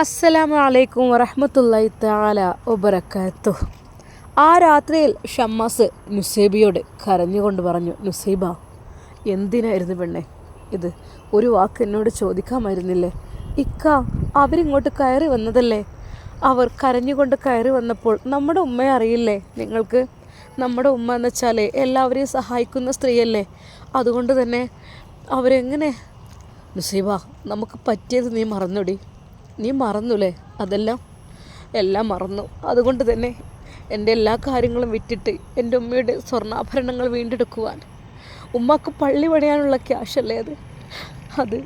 അസ്സലാമു അലൈക്കും വറഹമത്തല്ലായി താല ഒബറക്കാത്തു ആ രാത്രിയിൽ ഷമ്മാസ് നുസൈബിയോട് കരഞ്ഞുകൊണ്ട് പറഞ്ഞു നുസൈബ എന്തിനായിരുന്നു പെണ്ണെ? ഇത് ഒരു വാക്ക് എന്നോട് ചോദിക്കാമായിരുന്നില്ലേ? ഇക്ക അവരിങ്ങോട്ട് കയറി വന്നതല്ലേ? അവർ കരഞ്ഞുകൊണ്ട് കയറി വന്നപ്പോൾ നമ്മുടെ ഉമ്മയെ അറിയില്ലേ? നിങ്ങൾക്ക് നമ്മുടെ ഉമ്മ എന്ന് വെച്ചാൽ എല്ലാവരെയും സഹായിക്കുന്ന സ്ത്രീയല്ലേ? അതുകൊണ്ട് തന്നെ അവരെങ്ങനെ? നുസൈബ നമുക്ക് പറ്റിയത് നീ മറന്നുടി. നീ മറന്നുല്ലേ? അതെല്ലാം? എല്ലാം മറന്നു. അതുകൊണ്ട് തന്നെ എന്റെ എല്ലാ കാര്യങ്ങളും വിറ്റിട്ട് എന്റെ ഉമ്മയുടെ സ്വർണാഭരണങ്ങൾ വീണ്ടെടുക്കുവാൻ. ഉമ്മക്ക് പള്ളി പണിയാനുള്ള ക്യാഷല്ലേ അത്? അത്.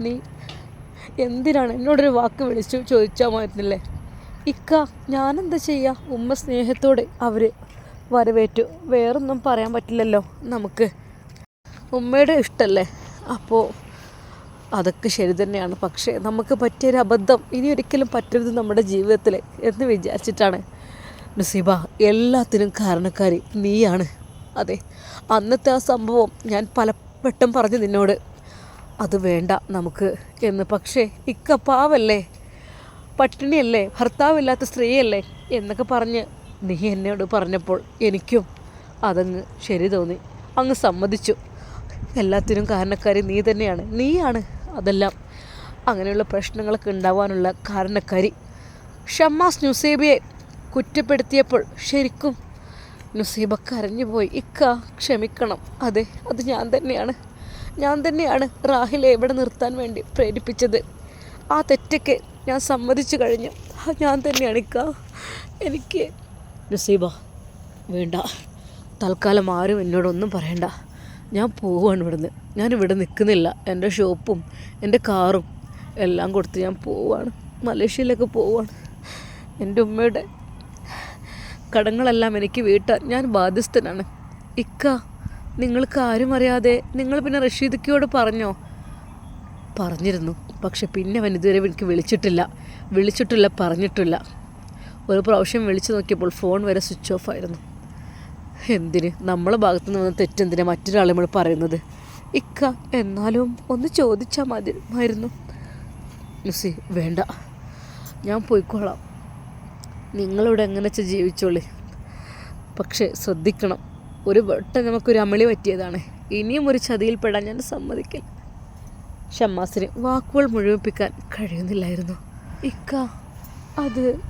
നീ എന്തിനാണ് എന്നോടൊരു വാക്ക് വിളിച്ചു ചോദിച്ചാൽ മാറ്റുന്നില്ലേ ഇക്ക ഞാനെന്താ ചെയ്യുക ഉമ്മ സ്നേഹത്തോടെ അവർ വരവേറ്റു. വേറൊന്നും പറയാൻ പറ്റില്ലല്ലോ നമുക്ക്. ഉമ്മയുടെ ഇഷ്ടമല്ലേ അപ്പോൾ അതൊക്കെ ശരി തന്നെയാണ്. പക്ഷേ നമുക്ക് പറ്റിയൊരു അബദ്ധം ഇനി ഒരിക്കലും പറ്റരുത് നമ്മുടെ ജീവിതത്തിൽ എന്ന് വിചാരിച്ചിട്ടാണ്. നസീബ എല്ലാത്തിനും കാരണക്കാരി നീയാണ്. അതെ അന്നത്തെ ആ സംഭവം ഞാൻ പലവട്ടം പറഞ്ഞു നിന്നോട്. അത് വേണ്ട നമുക്ക് എന്ന്. പക്ഷേ ഇക്ക പാവല്ലേ? പട്ടിണിയല്ലേ? ഭർത്താവില്ലാത്ത സ്ത്രീയല്ലേ? എന്നൊക്കെ പറഞ്ഞ് നീ എന്നോട് പറഞ്ഞപ്പോൾ എനിക്കും അതങ്ങ് ശരി തോന്നി. അങ്ങ് സമ്മതിച്ചു. എല്ലാത്തിനും കാരണക്കാരി നീ തന്നെയാണ്. നീയാണ്. അതെല്ലാം അങ്ങനെയുള്ള പ്രശ്നങ്ങളൊക്കെ ഉണ്ടാവാനുള്ള കാരണക്കാരി. ഷമ്മാസ് നുസേബിയെ കുറ്റപ്പെടുത്തിയപ്പോൾ ശരിക്കും നുസൈബ കരഞ്ഞുപോയി ഇക്ക ക്ഷമിക്കണം. അതെ അത് ഞാൻ തന്നെയാണ്. ഞാൻ തന്നെയാണ് റാഹിലെ എവിടെ നിർത്താൻ വേണ്ടി പ്രേരിപ്പിച്ചത്. ആ തെറ്റൊക്കെ ഞാൻ സമ്മതിച്ചു കഴിഞ്ഞു. ഞാൻ തന്നെയാണ് ഇക്ക. എനിക്ക് നുസൈബ വേണ്ട. തൽക്കാലം ആരും എന്നോടൊന്നും പറയണ്ട. ഞാൻ പോവാണ് ഇവിടുന്ന്. ഞാൻ നിൽക്കുന്നില്ല എന്റെ ഷോപ്പും എന്റെ കാറും എല്ലാം കൊടുത്ത് ഞാൻ പോവാണ്. മലേഷ്യയിലൊക്കെ പോവാണ്. എന്റെ ഉമ്മയുടെ കടങ്ങളെല്ലാം എനിക്ക് വീട്ടാൻ ഞാൻ ബാധ്യസ്ഥനാണ്. ഇക്ക നിങ്ങൾക്ക് ആരും അറിയാതെ നിങ്ങൾ പിന്നെ റഷീദക്കയോട് പറഞ്ഞോ? പറഞ്ഞിരുന്നു. പക്ഷെ പിന്നെ അവൻ ഇതുവരെ എനിക്ക് വിളിച്ചിട്ടില്ല. വിളിച്ചിട്ടില്ല പറഞ്ഞിട്ടില്ല. ഒരു പ്രാവശ്യം വിളിച്ചു നോക്കിയപ്പോൾ ഫോൺ വരെ സ്വിച്ച് ഓഫ് ആയിരുന്നു. എന്തിന്? നമ്മളെ ഭാഗത്തു നിന്ന് വന്ന തെറ്റെന്തിനാ മറ്റൊരാളെ നമ്മൾ പറയുന്നത്? ഇക്ക എന്നാലും ഒന്ന് ചോദിച്ചാൽ മതിയായിരുന്നു നുസി വേണ്ട. ഞാൻ പോയിക്കോളാം. നിങ്ങളിവിടെ എങ്ങനെ വെച്ചാൽ ജീവിച്ചോളി? പക്ഷേ ശ്രദ്ധിക്കണം. ഒരു വട്ടം നമുക്കൊരു അമളി പറ്റിയതാണ്. ഇനിയും ഒരു ചതിയിൽപ്പെടാൻ ഞാൻ സമ്മതിക്കില്ല. ഷമ്മാസിന് വാക്കുകൾ മുഴുവിപ്പിക്കാൻ കഴിയുന്നില്ലായിരുന്നു. ഇക്ക അത്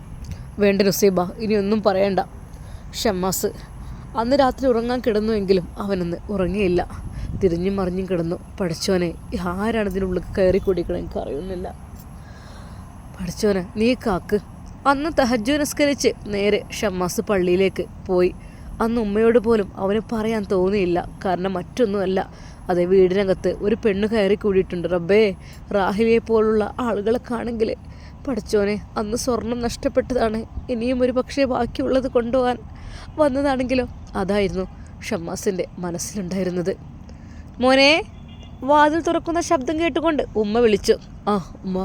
വേണ്ട നുസീബ ഇനിയൊന്നും പറയണ്ട. ഷമ്മാസ് അന്ന് രാത്രി ഉറങ്ങാൻ കിടന്നുവെങ്കിലും അവനൊന്ന് ഉറങ്ങിയില്ല. തിരിഞ്ഞും മറിഞ്ഞും കിടന്നു. പഠിച്ചോനെ ആരാണ് ഇതിനുള്ളിൽ കയറി കൂടിക്കണം എനിക്ക് അറിയുന്നില്ല. പഠിച്ചോനെ നീ കാക്ക്. അന്ന് തഹജ്ജു നിസ്കരിച്ച് നേരെ ഷമ്മാസ് പള്ളിയിലേക്ക് പോയി. അന്ന് ഉമ്മയോട് പോലും അവന് പറയാൻ തോന്നിയില്ല. കാരണം മറ്റൊന്നുമല്ല. അതെ വീടിനകത്ത് ഒരു പെണ്ണ് കയറി കൂടിയിട്ടുണ്ട്. റബ്ബേ റാഹിലിയെ പോലുള്ള ആളുകളെ കാണെങ്കിൽ പഠിച്ചോനെ അന്ന് സ്വർണം നഷ്ടപ്പെട്ടതാണ്. ഇനിയും ഒരു പക്ഷേ ബാക്കിയുള്ളത് കൊണ്ടുപോകാൻ വന്നതാണെങ്കിലോ? അതായിരുന്നു ഷമ്മാസിന്റെ മനസ്സിലുണ്ടായിരുന്നത്. മോനെ വാതിൽ തുറക്കുന്ന ശബ്ദം കേട്ടുകൊണ്ട് ഉമ്മ വിളിച്ചു. ആ ഉമ്മ.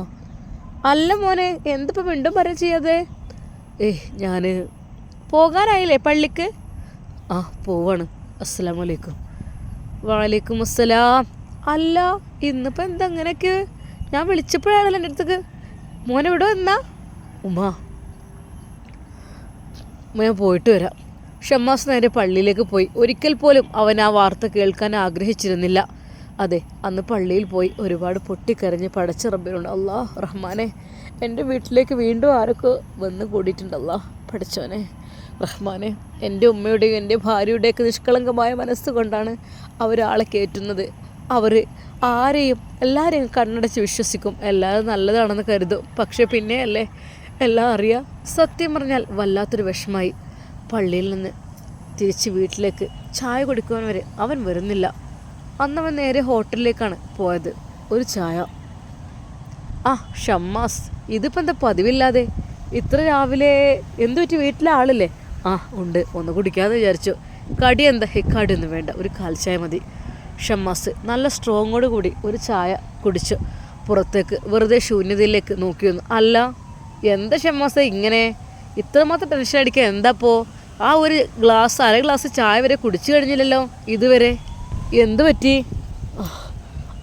അല്ല മോനെ എന്തിപ്പോൾ വീണ്ടും പറയും ചെയ്യാതെ? ഏയ് ഞാൻ പോകാനായില്ലേ പള്ളിക്ക്? ആ പോവാണ്. അസ്സലാം വലൈക്കും വാലേക്കും അസ്സലാം അല്ല ഇന്നിപ്പോൾ എന്താ അങ്ങനെയൊക്കെ? ഞാൻ വിളിച്ചപ്പോഴാണല്ലോ എന്റെ അടുത്തേക്ക്. മോനെ ഇവിടെ വന്നാ? ഉമ്മ ഞാൻ പോയിട്ട് വരാം. ഷമ്മാസ് നേരെ പള്ളിയിലേക്ക് പോയി. ഒരിക്കൽ പോലും അവൻ ആ വാർത്ത കേൾക്കാൻ ആഗ്രഹിച്ചിരുന്നില്ല. അതെ അന്ന് പള്ളിയിൽ പോയി ഒരുപാട് പൊട്ടിക്കരഞ്ഞ് പടച്ച റബ്ബിനുണ്ട് അള്ളാഹ് റഹ്മാനെ എന്റെ വീട്ടിലേക്ക് വീണ്ടും ആരൊക്കെ വന്ന് കൂടിയിട്ടുണ്ട് പഠിച്ചോനെ റഹ്മാനെ എന്റെ ഉമ്മയുടെയും എന്റെ ഭാര്യയുടെയൊക്കെ നിഷ്കളങ്കമായ മനസ്സുകൊണ്ടാണ് അവരാളെ കയറ്റുന്നത്. അവർ ആരെയും എല്ലാവരെയും കണ്ണടച്ച് വിശ്വസിക്കും. എല്ലാവരും നല്ലതാണെന്ന് കരുതും. പക്ഷെ പിന്നെയല്ലേ? എല്ലാം അറിയാം സത്യം പറഞ്ഞാൽ വല്ലാത്തൊരു വിഷമായി. പള്ളിയിൽ നിന്ന് തിരിച്ച് വീട്ടിലേക്ക് ചായ കുടിക്കുവാൻ വരെ അവൻ വരുന്നില്ല. അന്നവൻ നേരെ ഹോട്ടലിലേക്കാണ് പോയത്. ഒരു ചായ. ആ ഷമ്മാസ് ഇതിപ്പോൾ എന്താ പതിവില്ലാതെ? ഇത്ര രാവിലെ എന്തു പറ്റി വീട്ടിലെ ആളില്ലേ? ആ ഉണ്ട്. ഒന്ന് കുടിക്കാമെന്ന് വിചാരിച്ചു. കടി എന്താ? ഹേ കടി ഒന്നും വേണ്ട. ഒരു കാൽച്ചായ ചായ മതി. ഷമ്മാസ് നല്ല സ്ട്രോങ്ങോട് കൂടി ഒരു ചായ കുടിച്ചു. പുറത്തേക്ക് വെറുതെ ശൂന്യതയിലേക്ക് നോക്കി വന്നു. അല്ല എന്താ ഷമ്മാസ് ഇങ്ങനെ? ഇത്രമാത്രം ടെൻഷൻ അടിക്കാൻ എന്താപ്പോ ആ ഒരു ഗ്ലാസ് അര ഗ്ലാസ് ചായ വരെ കുടിച്ചു കഴിഞ്ഞില്ലല്ലോ ഇതുവരെ. എന്തു പറ്റി?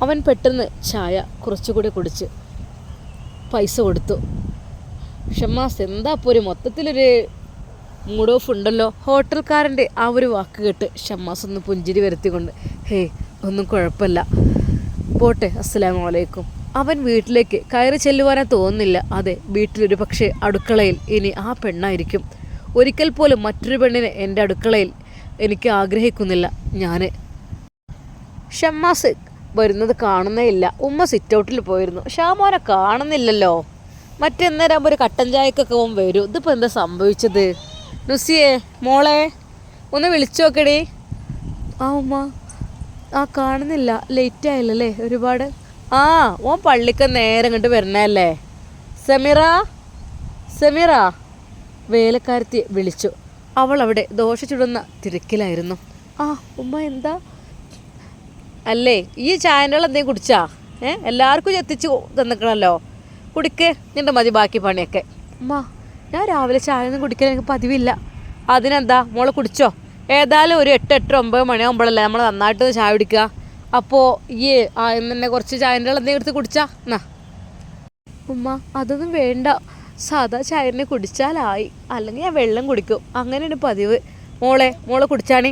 അവൻ പെട്ടെന്ന് ചായ കുറച്ചുകൂടി കുടിച്ച് പൈസ കൊടുത്തു. ഷമ്മാസ് എന്താ ഇപ്പോൾ ഒരു മൊത്തത്തിലൊരു മൂഡ് ഓഫ് ഉണ്ടല്ലോ? ഹോട്ടൽക്കാരന്റെ ആ ഒരു വാക്ക് കേട്ട് ഷമ്മാസ് ഒന്ന് പുഞ്ചിരി വരുത്തിക്കൊണ്ട് ഹേ ഒന്നും കുഴപ്പമില്ല. പോട്ടെ അസ്സലാമു അലൈക്കും. അവൻ വീട്ടിലേക്ക് കയറി ചെല്ലുവാനാ തോന്നുന്നില്ല. അതെ വീട്ടിലൊരു പക്ഷേ അടുക്കളയിൽ ഇനി ആ പെണ്ണായിരിക്കും. ഒരിക്കൽ പോലും മറ്റൊരു പെണ്ണിനെ എന്റെ അടുക്കളയിൽ എനിക്ക് ആഗ്രഹിക്കുന്നില്ല. ഞാൻ ഷമ്മാസ് വരുന്നത് കാണുന്നേ ഇല്ല. ഉമ്മ സിറ്റ് ഔട്ടിൽ പോയിരുന്നു. ഷാമോനെ കാണുന്നില്ലല്ലോ. മറ്റെന്നേരം ഒരു കട്ടൻ ചായക്കൊക്കെ പോകും വരും. ഇതിപ്പോൾ എന്താ സംഭവിച്ചത്? നുസിയേ മോളെ ഒന്ന് വിളിച്ചു നോക്കടി. ആ ഉമ്മ ആ കാണുന്നില്ല. ലേറ്റ് ആയില്ലല്ലേ ഒരുപാട്. ആ ഓൻ പള്ളിക്ക് നേരം കണ്ട് വരണല്ലേ സമീറ സമീറ. വേലക്കാരത്തി വിളിച്ചു. അവൾ അവിടെ ദോശ ചുടുന്ന തിരക്കിലായിരുന്നു. ആ ഉമ്മ എന്താ? അല്ലേ ഈ ചായനകൾ എന്തെങ്കിലും കുടിച്ചാ? ഏ എല്ലാവർക്കും എത്തിച്ച് തന്നിക്കണല്ലോ കുടിക്ക് നിന്റെ മതി ബാക്കി പണിയൊക്കെ. ഉമ്മ ഞാൻ രാവിലെ ചായ ഒന്നും കുടിക്കാൻ എനിക്ക് പതിവില്ല. അതിനെന്താ മോളെ കുടിച്ചോ? ഏതായാലും ഒരു എട്ട് എട്ട് ഒമ്പത് മണിയാകുമ്പോഴല്ലേ നമ്മൾ നന്നായിട്ട് ചായ കുടിക്കുക. അപ്പോൾ ഈ ആ എന്നെ കുറച്ച് ചായന്റെ എന്തെങ്കിലും എടുത്ത് കുടിച്ചാ? എന്നാ ഉമ്മ അതൊന്നും വേണ്ട. സാധാ ചായറിനെ കുടിച്ചാലായി. അല്ലെങ്കിൽ ഞാൻ വെള്ളം കുടിക്കും. അങ്ങനെയാണ് പതിവ്. മോളെ മോളെ കുടിച്ചാണി.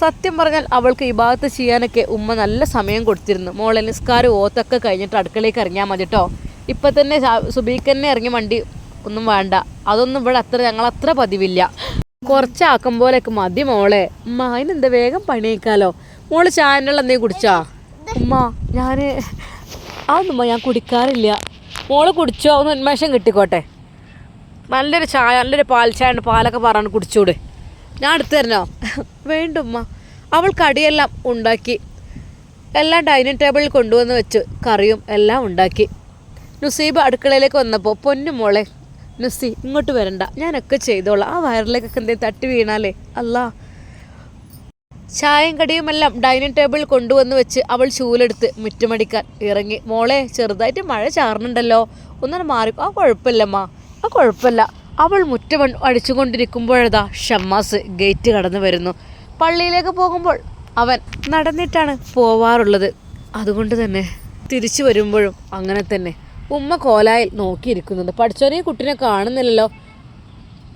സത്യം പറഞ്ഞാൽ അവൾക്ക് ഈ ഭാഗത്ത് ചെയ്യാനൊക്കെ ഉമ്മ നല്ല സമയം കൊടുത്തിരുന്നു. മോളെ നിസ്കാരം ഓത്തൊക്കെ കഴിഞ്ഞിട്ട് അടുക്കളയിൽ ഇറങ്ങിയാൽ മതി കേട്ടോ ഇപ്പം തന്നെ സുബീക്ക് തന്നെ ഇറങ്ങി വണ്ടി ഒന്നും വേണ്ട. അതൊന്നും ഇവിടെ അത്ര ഞങ്ങൾ അത്ര പതിവില്ല. കുറച്ചാക്കും പോലെയൊക്കെ മതി മോളെ. ഉമ്മ അതിനെന്താ വേഗം പണിയേക്കാലോ? മോൾ ചായനുള്ള എന്തെങ്കിലും കുടിച്ചാ? ഉമ്മ ഞാൻ അതൊന്നുമ്മ ഞാൻ കുടിക്കാറില്ല. മോൾ കുടിച്ചോ? ഒന്ന് ഉന്മേഷം കിട്ടിക്കോട്ടെ. നല്ലൊരു ചായ നല്ലൊരു പാൽ ചായ ഉണ്ട്. പാലൊക്കെ പറഞ്ഞു കുടിച്ചൂടെ. ഞാൻ എടുത്തു തരണോ? വേണ്ടുമ്മ അവൾ കടിയെല്ലാം ഉണ്ടാക്കി. എല്ലാം ഡൈനിങ് ടേബിളിൽ കൊണ്ടുവന്ന് വെച്ച് കറിയും എല്ലാം ഉണ്ടാക്കി. നുസീബ് അടുക്കളയിലേക്ക് വന്നപ്പോൾ പൊന്നു മോളെ നുസി ഇങ്ങോട്ട് വരണ്ട. ഞാനൊക്കെ ചെയ്തോളാം. ആ വയറിലേക്കൊക്കെ എന്തെങ്കിലും തട്ടി വീണാലേ. അല്ലാ ചായയും കടിയുമെല്ലാം ഡൈനിങ് ടേബിൾ കൊണ്ടുവന്ന് വെച്ച് അവൾ ചൂലെടുത്ത് മുറ്റമടിക്കാൻ ഇറങ്ങി. മോളെ ചെറുതായിട്ട് മഴ ചാറുന്നുണ്ടല്ലോ. ഒന്നും മാറി. ആ കുഴപ്പമില്ലമ്മ. ആ കുഴപ്പമില്ല. അവൾ മുറ്റം അടിച്ചുകൊണ്ടിരിക്കുമ്പോഴതാ ഷമ്മാസ് ഗേറ്റ് കടന്നു വരുന്നു. പള്ളിയിലേക്ക് പോകുമ്പോൾ അവൻ നടന്നിട്ടാണ് പോവാറുള്ളത്. അതുകൊണ്ട് തന്നെ തിരിച്ചു വരുമ്പോഴും അങ്ങനെ തന്നെ. ഉമ്മ കോലായിൽ നോക്കിയിരിക്കുന്നുണ്ട് പഠിച്ചോനെ ഈ കുട്ടിനെ കാണുന്നില്ലല്ലോ.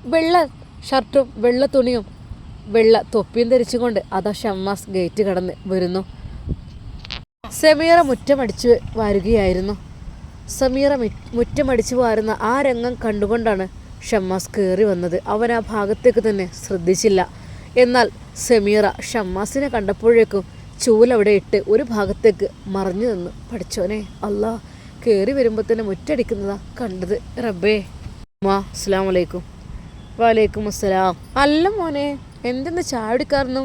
വെള്ള ഷർട്ടും വെള്ള തുണിയും വെള്ള തൊപ്പിയും ധരിച്ചുകൊണ്ട് അതാ ഷമ്മാസ് ഗേറ്റ് കടന്ന് വരുന്നു. സമീറ മുറ്റമടിച്ച് വാരുകയായിരുന്നു. സമീറ മുറ്റമടിച്ച് വാരുന്ന ആ രംഗം കണ്ടുകൊണ്ടാണ് ഷമ്മാസ് കയറി വന്നത്. അവൻ ആ ഭാഗത്തേക്ക് തന്നെ ശ്രദ്ധിച്ചില്ല. എന്നാൽ സമീറ ഷമ്മാസിനെ കണ്ടപ്പോഴേക്കും ചൂലവിടെ ഇട്ട് ഒരു ഭാഗത്തേക്ക് മറിഞ്ഞു നിന്ന് പഠിച്ചോനെ അല്ലാ കയറി വരുമ്പോൾ തന്നെ മുറ്റടിക്കുന്നതാ കണ്ടത് റബ്ബേ. മാ അസ്സാം വലൈക്കും വലൈക്കും അസ്സലാം. അല്ല മോനെ എന്തെന്ന് ചായ എടുക്കാറുന്നു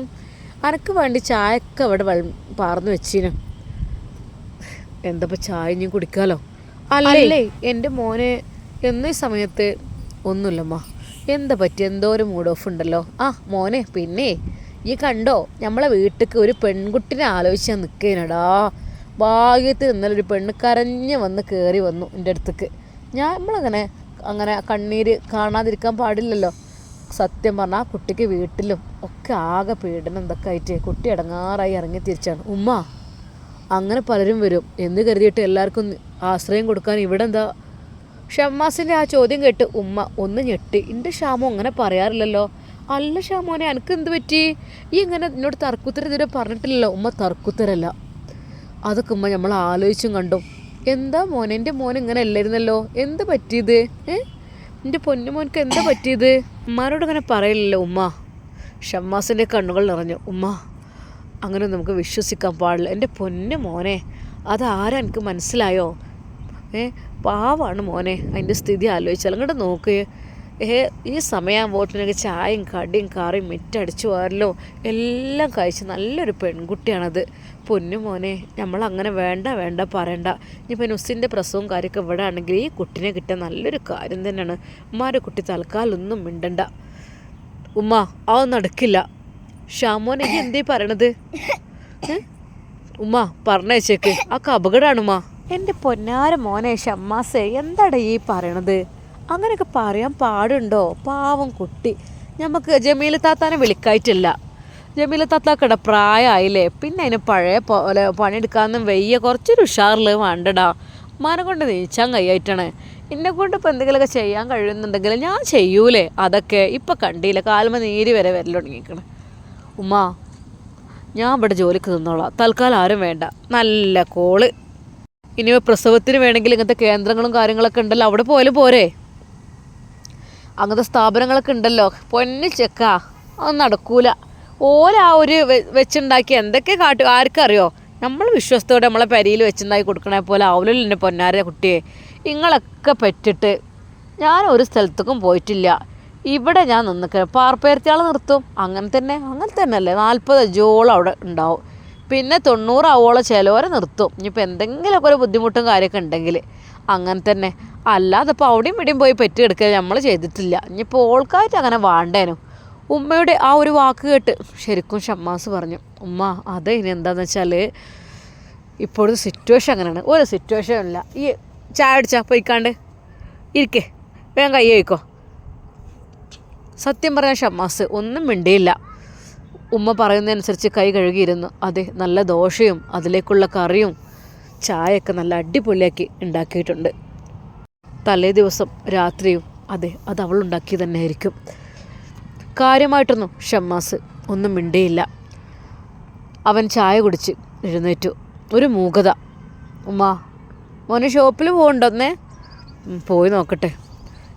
അനക്ക് വേണ്ടി ചായയൊക്കെ അവിടെ വെള്ളം പാർന്നു വെച്ചിനു. എന്തപ്പോ ചായ ഇനി കുടിക്കാലോ? അല്ലേ എന്റെ മോനെ എന്നീ സമയത്ത് ഒന്നുമില്ലമ്മ. എന്താ പറ്റി? എന്തോ ഒരു മൂഡ് ഓഫ് ഉണ്ടല്ലോ. ആ മോനെ പിന്നെ ഈ കണ്ടോ? നമ്മളെ വീട്ടിലേക്ക് ഒരു പെൺകുട്ടിനെ ആലോചിച്ചാൽ നിൽക്കേനടാ ഭാഗ്യത്തിൽ ഇന്നലെ ഒരു പെണ്ണ് കരഞ്ഞ് വന്ന് കയറി വന്നു എന്റെ അടുത്തേക്ക്. ഞാൻ നമ്മളങ്ങനെ അങ്ങനെ കണ്ണീര് കാണാതിരിക്കാൻ പാടില്ലല്ലോ. സത്യം പറഞ്ഞാൽ ആ കുട്ടിക്ക് വീട്ടിലും ഒക്കെ ആകെ പീഡനം എന്തൊക്കെ ആയിട്ട് കുട്ടി ഇടങ്ങാറായി ഇറങ്ങി തിരിച്ചാണ്. ഉമ്മ അങ്ങനെ പലരും വരും. എന്ന് കരുതിയിട്ട് എല്ലാവർക്കും ആശ്രയം കൊടുക്കാൻ ഇവിടെ എന്താ? ഷമ്മാസിന്റെ ആ ചോദ്യം കേട്ട് ഉമ്മ ഒന്ന് ഞെട്ടി. എന്റെ ഷാമോ അങ്ങനെ പറയാറില്ലല്ലോ. അല്ല ഷാമോനെ എനിക്ക് എന്ത് പറ്റി? ഈ ഇങ്ങനെ എന്നോട് തർക്കുത്തര ഇതുവരെ പറഞ്ഞിട്ടില്ലല്ലോ. ഉമ്മ തർക്കുത്തരല്ല. അതൊക്കെ ഉമ്മ നമ്മൾ ആലോചിച്ചും കണ്ടു. എന്താ മോനെ എന്റെ മോൻ ഇങ്ങനെ അല്ലായിരുന്നല്ലോ. എന്ത് പറ്റിയത്? ഏ? എന്റെ പൊന്നു മോൻക്ക് എന്താ പറ്റിയത്? ഉമ്മാരോട് അങ്ങനെ പറയില്ലല്ലോ ഉമ്മ. ഷമ്മാസിന്റെ കണ്ണുകൾ നിറഞ്ഞു. ഉമ്മ അങ്ങനെ നമുക്ക് വിശ്വസിക്കാൻ പാടില്ല. എന്റെ പൊന്നു മോനെ അതാരാ എനിക്ക് മനസ്സിലായോ? ഏ പാവാണ് മോനെ അതിന്റെ സ്ഥിതി ആലോചിച്ചാൽ. അങ്ങോട്ട് നോക്ക്. ഏ ഈ സമയമാകുമ്പോഴത്തേനൊക്കെ ചായയും കടിയും കറിയും മിറ്റടിച്ചു പോരല്ലോ എല്ലാം കഴിച്ച് നല്ലൊരു പെൺകുട്ടിയാണത്. പൊന്നു മോനെ നമ്മൾ അങ്ങനെ വേണ്ട വേണ്ട പറയണ്ട. ഇനിയിപ്പോൾ നുസിന്റെ പ്രസവവും കാര്യമൊക്കെ ഇവിടെ ആണെങ്കിൽ ഈ കുട്ടിനെ കിട്ടാൻ നല്ലൊരു കാര്യം തന്നെയാണ്. ഉമ്മാരുടെ കുട്ടി തൽക്കാലൊന്നും മിണ്ടണ്ട. ഉമ്മ അതൊന്നും നടക്കില്ല ഷാമോനെ ഈ എന്തേ പറയണത്? ഉമ്മ പറഞ്ഞേച്ചേക്ക് ഒക്കെ അപകടമാണ് ഉമ്മ. എന്റെ പൊന്നാര മോനെ ഷമ്മാസേ എന്താടാ ഈ പറയണത്? അങ്ങനെയൊക്കെ പറയാൻ പാടുണ്ടോ? പാവം കുട്ടി. നമുക്ക് ജമീൽ താത്താനെ വിളിക്കായിട്ടില്ല. ജമീല തത്താക്കട പ്രായമായില്ലേ പിന്നെ അതിന് പഴയ പോലെ പണിയെടുക്കാമെന്നും വയ്യ. കുറച്ചൊരു ഉഷാറിൽ വേണ്ടടാ. ഉമ്മാനെ കൊണ്ട് നീച്ചാൻ കൈയായിട്ടാണ് എന്നെ കൊണ്ട് ഇപ്പം എന്തെങ്കിലുമൊക്കെ ചെയ്യാൻ കഴിയുന്നുണ്ടെങ്കിൽ ഞാൻ ചെയ്യൂലേ? അതൊക്കെ ഇപ്പം കണ്ടില്ല? കാലമ നീര് വരെ വരൽ തുടങ്ങിയിരിക്കണം. ഉമ്മ ഞാൻ ഇവിടെ ജോലിക്ക് നിന്നോളാം. തൽക്കാലം ആരും വേണ്ട. നല്ല കോൾ. ഇനി പ്രസവത്തിന് വേണമെങ്കിൽ ഇങ്ങനത്തെ കേന്ദ്രങ്ങളും കാര്യങ്ങളൊക്കെ ഉണ്ടല്ലോ. അവിടെ പോയാലും പോരെ. അങ്ങനത്തെ സ്ഥാപനങ്ങളൊക്കെ ഉണ്ടല്ലോ. പൊന്നു ചെക്ക. അത് നടക്കൂല. ഓല ആ ഒരു വെച്ചുണ്ടാക്കി എന്തൊക്കെ കാട്ടു ആർക്കറിയോ? നമ്മൾ വിശ്വസത്തോടെ നമ്മളെ പരിയിൽ വെച്ചുണ്ടാക്കി കൊടുക്കണേ പോലെ ആവുലല്ലോ എന്റെ പൊന്നാര കുട്ടിയെ. ഇങ്ങളൊക്കെ പെറ്റിട്ട് ഞാൻ ഒരു സ്ഥലത്തേക്കും പോയിട്ടില്ല. ഇവിടെ ഞാൻ നിന്നിക്ക പാർപ്പേർത്തിയാൾ നിർത്തും. അങ്ങനെ തന്നെ അങ്ങനെ തന്നെ അല്ലേ നാൽപ്പത് അജോളം അവിടെ ഉണ്ടാവും. പിന്നെ തൊണ്ണൂറാവോളം ചിലവരെ നിർത്തും. ഇനിയിപ്പോൾ എന്തെങ്കിലുമൊക്കെ ഒരു ബുദ്ധിമുട്ടും കാര്യമൊക്കെ ഉണ്ടെങ്കിൽ അങ്ങനെ തന്നെ. അല്ലാതെ ഇപ്പോൾ അവിടെയും ഇവിടെയും പോയി പെറ്റി എടുക്കുക നമ്മൾ ചെയ്തിട്ടില്ല. ഇനിയിപ്പോൾ ഓൾക്കായിട്ട് അങ്ങനെ വേണ്ടേനു. ഉമ്മയുടെ ആ ഒരു വാക്ക് കേട്ട് ശരിക്കും ഷമ്മാസ് പറഞ്ഞു ഉമ്മ അത് ഇനി എന്താണെന്ന് വെച്ചാൽ ഇപ്പോഴത്തെ സിറ്റുവേഷൻ അങ്ങനെയാണ്. ഒരു സിറ്റുവേഷൻ ഇല്ല. ഈ ചായ അടിച്ചാൽ പോയിക്കാണ്ട്. ഇരിക്കേ. വേഗം കൈ കഴിക്കോ സത്യം പറഞ്ഞാൽ ഷമ്മാസ് ഒന്നും മിണ്ടിയില്ല. ഉമ്മ പറയുന്നതനുസരിച്ച് കൈ കഴുകിയിരുന്നു. അതെ നല്ല ദോശയും അതിലേക്കുള്ള കറിയും ചായയൊക്കെ നല്ല അടിപൊളിയാക്കി ഉണ്ടാക്കിയിട്ടുണ്ട്. തലേ ദിവസം രാത്രിയും അതെ അത് അവൾ ഉണ്ടാക്കി തന്നെ ആയിരിക്കും കാര്യമായിട്ടൊന്നും ഷമ്മാസ് ഒന്നും മിണ്ടിയില്ല. അവൻ ചായ കുടിച്ച് എഴുന്നേറ്റു. ഒരു മൂകത. ഉമ്മ മോനെ ഷോപ്പിൽ പോകണ്ടെന്നേ പോയി നോക്കട്ടെ.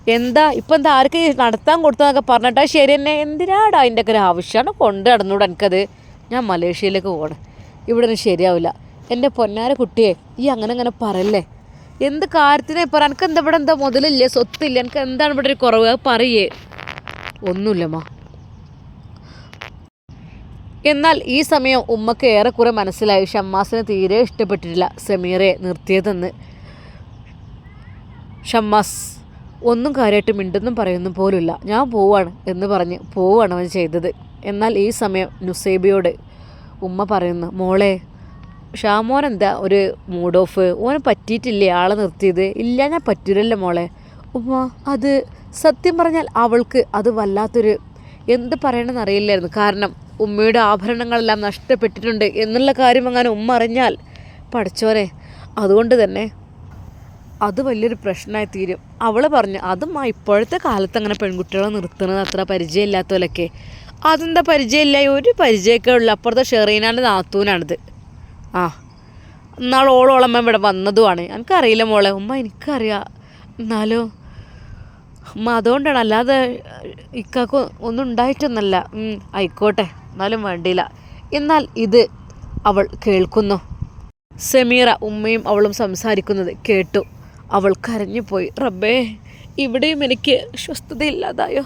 എന്താ ഇപ്പം എന്താ ആർക്ക് നടത്താൻ കൊടുത്തതെന്നൊക്കെ പറഞ്ഞിട്ടാ ശരി എന്നെ? എന്തിനാടാ അതിന്റെ ഒക്കെ ഒരു ആവശ്യമാണ്? കൊണ്ട് നടന്നൂടെ എനിക്കത്. ഞാൻ മലേഷ്യയിലേക്ക് പോകണം ഇവിടെ ഒന്നും ശരിയാവില്ല. എന്റെ പൊന്നാര കുട്ടിയെ ഈ അങ്ങനെ അങ്ങനെ പറയല്ലേ? എന്ത് കാര്യത്തിനെ പറ? എനിക്ക് എന്താ ഇവിടെ എന്താ മുതലില്ലേ? സ്വത്തില്ല? എനിക്ക് എന്താണ് ഇവിടെ ഒരു കുറവ്? പറയേ. ഒന്നുമില്ലമ്മ. എന്നാൽ ഈ സമയം ഉമ്മക്ക് ഏറെക്കുറെ മനസ്സിലായി. ഷമ്മാസിന് തീരെ ഇഷ്ടപ്പെട്ടിട്ടില്ല സമീറെ നിർത്തിയതെന്ന്. ഷമ്മാസ് ഒന്നും കാര്യമായിട്ട് മിണ്ടെന്നും പറയുന്നും പോലുമില്ല. ഞാൻ പോവാണ് എന്ന് പറഞ്ഞ് പോവാണ് അവൻ ചെയ്തത്. എന്നാൽ ഈ സമയം നുസൈബിയോട് ഉമ്മ പറയുന്നു മോളെ ഷാമോൻ എന്താ ഒരു മൂഡ് ഓഫ്? ഓന് പറ്റിയിട്ടില്ലേ? ആളെ നിർത്തിയത്? ഇല്ല ഞാൻ പറ്റൂലല്ലോ മോളെ. ഉമ്മ അത് സത്യം പറഞ്ഞാൽ അവൾക്ക് അത് വല്ലാത്തൊരു എന്ത് പറയണമെന്ന് അറിയില്ലായിരുന്നു. കാരണം ഉമ്മയുടെ ആഭരണങ്ങളെല്ലാം നഷ്ടപ്പെട്ടിട്ടുണ്ട് എന്നുള്ള കാര്യം അങ്ങനെ ഉമ്മ അറിഞ്ഞാൽ പഠിച്ചോരെ അതുകൊണ്ട് തന്നെ അത് വലിയൊരു പ്രശ്നമായി തീരും. അവൾ പറഞ്ഞു അതും ഇപ്പോഴത്തെ കാലത്ത് അങ്ങനെ പെൺകുട്ടികളെ നിർത്തുന്നത് അത്ര പരിചയമില്ലാത്തവരൊക്കെ. അതെന്താ പരിചയമില്ല? ഒരു പരിചയമൊക്കെ ഉള്ളു. അപ്പുറത്തെ ഷെറീനാന്റെ നാത്തൂനാണിത്. ആ എന്നാൾ ഓളോളമ്മ ഇവിടെ വന്നതുമാണ്. എനിക്കറിയില്ല മോളെ. ഉമ്മ എനിക്കറിയാം. എന്നാലോ? ഉമ്മ അതുകൊണ്ടാണ്. അല്ലാതെ ഇക്കാക്ക് ഒന്നും ഉണ്ടായിട്ടൊന്നല്ല. ആയിക്കോട്ടെ എന്നാലും വേണ്ടിയില്ല. എന്നാൽ ഇത് അവൾ കേൾക്കുന്നു. സെമീറ ഉമ്മയും അവളും സംസാരിക്കുന്നത് കേട്ടു. അവൾ കരഞ്ഞുപോയി. റബ്ബേ ഇവിടെയും എനിക്ക് സ്വസ്ഥതയില്ലാതായോ?